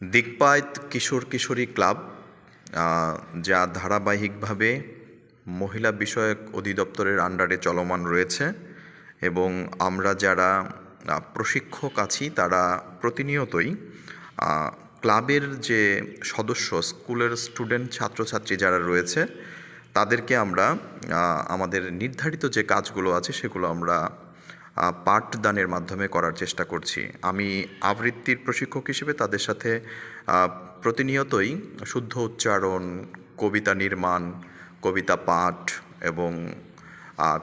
দিকপায়ত কিশোর কিশোরী club যা ধারাবাহিকভাবে মহিলা বিষয়ক অধিদপ্তরের আন্ডারে চলমান রয়েছে এবং আমরা যারা প্রশিক্ষক আছি তারা প্রতিনিয়তই ক্লাবের যে সদস্য, স্কুলের স্টুডেন্ট, ছাত্রছাত্রী যারা রয়েছে, তাদেরকে আমরা আমাদের নির্ধারিত যে কাজগুলো আছে সেগুলো আমরা পাঠদানের মাধ্যমে করার চেষ্টা করছি। আমি আবৃত্তির প্রশিক্ষক হিসেবে তাদের সাথে প্রতিনিয়তই শুদ্ধ উচ্চারণ কবিতা নির্মাণ কবিতা পাঠ এবং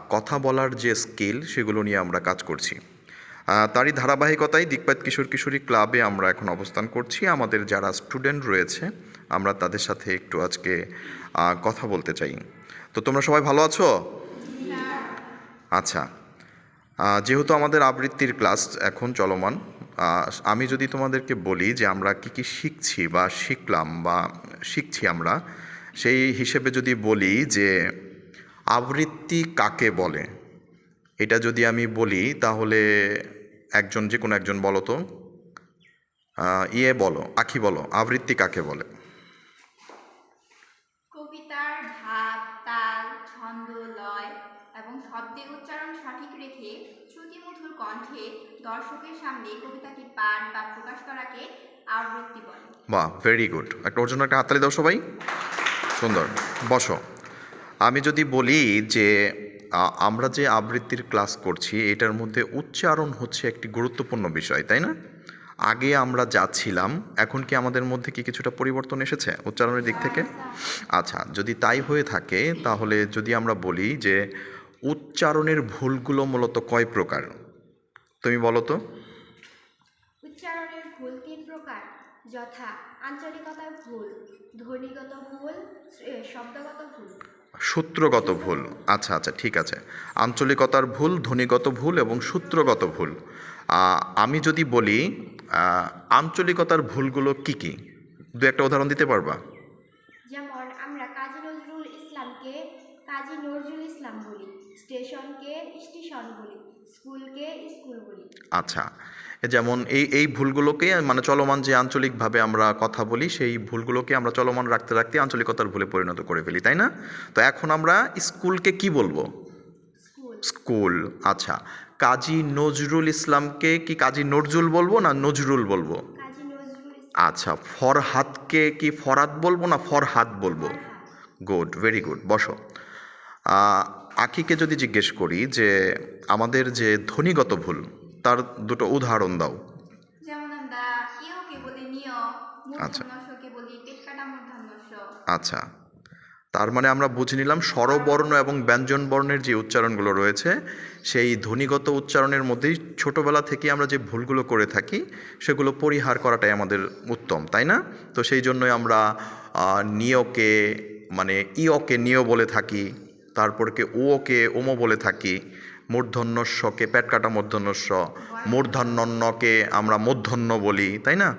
কথা বলার যে স্কিল সেগুলো নিয়ে আমরা কাজ করছি। তারই ধারাবাহিকতায় দিকপাত কিশোর কিশোরী ক্লাবে আমরা এখন অবস্থান করছি। আমাদের যারা স্টুডেন্ট রয়েছে আমরা তাদের সাথে একটু আজকে কথা বলতে চাই। তো তোমরা সবাই ভালো আছো? আচ্ছা। আহ, যেহেতু আমাদের আবৃত্তির ক্লাস এখন চলমান আমি যদি তোমাদেরকে বলি যে আমরা কি কি শিখছি বা শিখলাম বা শিখছি আমরা, সেই হিসেবে যদি বলি যে আবৃত্তি কাকে বলে, এটা যদি আমি বলি তাহলে একজন, যে কোনো একজন বলো তো ইয়ে বলো, আখি বলো, আবৃত্তি কাকে বলে? শব্দের উচ্চারণ সঠিক রেখে শ্রুতিমধুর কণ্ঠে দর্শকের সামনে কবিতাটি পাঠ বা প্রকাশ করাকে আবৃত্তি বলে। বাহ ভেরি গুড একটা ওর জন্য একটা হাততালি দাও সবাই। সুন্দর। বসো। আমি যদি বলি যে আমরা যে আবৃত্তির ক্লাস করছি এটার মধ্যে উচ্চারণ হচ্ছে একটি গুরুত্বপূর্ণ বিষয় তাই না? আগে আমরা যাচ্ছিলাম এখন কি আমাদের মধ্যে কি কিছুটা পরিবর্তন এসেছে উচ্চারণের দিক থেকে? আচ্ছা যদি তাই হয়ে থাকে তাহলে যদি আমরা বলি যে উচ্চারণের ভুলগুলো মূলত কয় প্রকার? তুমি বলো তো। উচ্চারণের ভুল তিন প্রকার। যথা আঞ্চলিকতার ভুল ধ্বনিগত ভুল শব্দগত ভুল। সূত্রগত ভুল। আচ্ছা আচ্ছা ঠিক আছে। আঞ্চলিকতার ভুল ধ্বনিগত ভুল এবং সূত্রগত ভুল। আমি যদি বলি আঞ্চলিকতার ভুলগুলো কি কি? দু একটা উদাহরণ দিতে পারবা? যেমন আমরা কাজী নজরুল ইসলামকে কাজী নজরুল ইসলাম বলি স্টেশনকে স্টেশন বলি স্কুলকে স্কুল বলি। আচ্ছা যেমন এই এই ভুলগুলোকে মানে চলমান যে আঞ্চলিকভাবে আমরা কথা বলি সেই ভুলগুলোকে আমরা চলমান রাখতে রাখতে আঞ্চলিকতার ভুলে পরিণত করে ফেলি তাই না? তো এখন আমরা স্কুলকে কি বলব? স্কুল। আচ্ছা। কাজী নজরুল ইসলামকে কি কাজী নজরুল বলব না নজরুল বলব? আচ্ছা ফরহাদকে কি ফরাদ বলব না ফরহাদ বলব? গুড ভেরি গুড বসো। আখিকে যদি জিজ্ঞেস করি যে আমাদের যে ধ্বনিগত ভুল তার দুটো উদাহরণ দাও। আচ্ছা। আচ্ছা। তার মানে আমরা বুঝে নিলাম স্বরবর্ণ এবং ব্যঞ্জন বর্ণের যে উচ্চারণগুলো রয়েছে সেই ধ্বনিগত উচ্চারণের মধ্যেই ছোটবেলা থেকে আমরা যে ভুলগুলো করে থাকি সেগুলো পরিহার করাটাই আমাদের উত্তম তাই না? তো সেই জন্যই আমরা নিয়কে মানে ইয়কে নিয় বলে থাকি তারপরকে ওকে ওমো বলে থাকি। মূর্ধন্যস্বকে পেট কাটা মূর্ধন্যস্ব মূর্ধন্যকে আমরা মূর্ধন্য বলি, তাই না?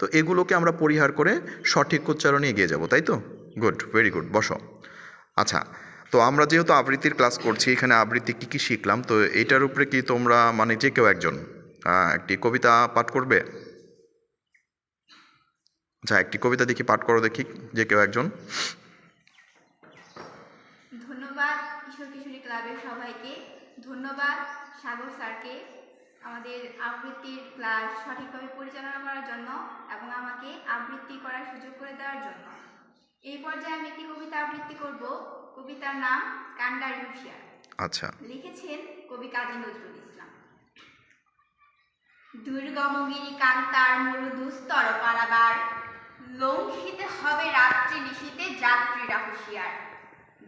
তো এগুলোকে আমরা পরিহার করে সঠিক উচ্চারণে এগিয়ে যাব, তাই তো? গুড, ভেরি গুড, বসো। আচ্ছা তো আমরা যেহেতু আবৃত্তির ক্লাস করছি, এখানে আবৃত্তি কী কী শিখলাম, তো এটার উপরে কি তোমরা মানে যে কেউ একজন একটি কবিতা পাঠ করবে? আচ্ছা একটি কবিতা দেখি, পাঠ করো দেখি, যে কেউ একজন ধন্যবাদ কিশোর কিশোরী ক্লাবের সবাইকে ধন্যবাদ সাগর স্যারকে আমাদের আবৃত্তির ক্লাস সঠিকভাবে পরিচালনা করার জন্য এবং আমাকে আবৃত্তি করার সুযোগ করে দেওয়ার জন্য। এই পর্যায়ে আমি একটি কবিতা আবৃত্তি করব। কবিতার নাম কান্ডারি হুঁশিয়ার আচ্ছা। লিখেছেন কবি কাজী নজরুল ইসলাম। দুর্গমগিরি কান্তার মরু দুস্তর পারাবার লঙ্ঘিতে হবে রাত্রি নিশীতে যাত্রীরা হুঁশিয়ার।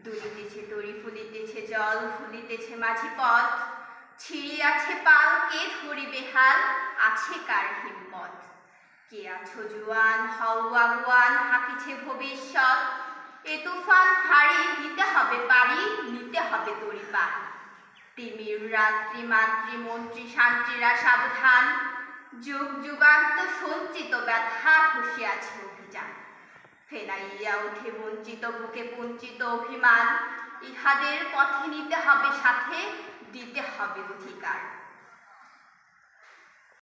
তরি ফুলিতেছে জল ফুলিতেছে মাঝি পথ। ছিড়িয়াছে পাল, কে ধরিবে হাল? আছে কার হিম্মত? কে আছো জুয়ান হও আগুয়ান হাকিছে ভবিষ্যৎ? এ তুফান ফাড়ি দিতে হবে পারি, নিতে হবে তরি পান তিমির রাত্রি, মাতৃ, মন্ত্রী, শান্তিরা সাবধান। যুগ যুগান্ত সঞ্চিত ব্যথা খুশি আছে অভিযান। ফেলাইয়া উঠে বঞ্চিত, বুকে বঞ্চিত অভিমান। ইহাদের পথে নিতে হবে সাথে দিতে হবে অধিকার।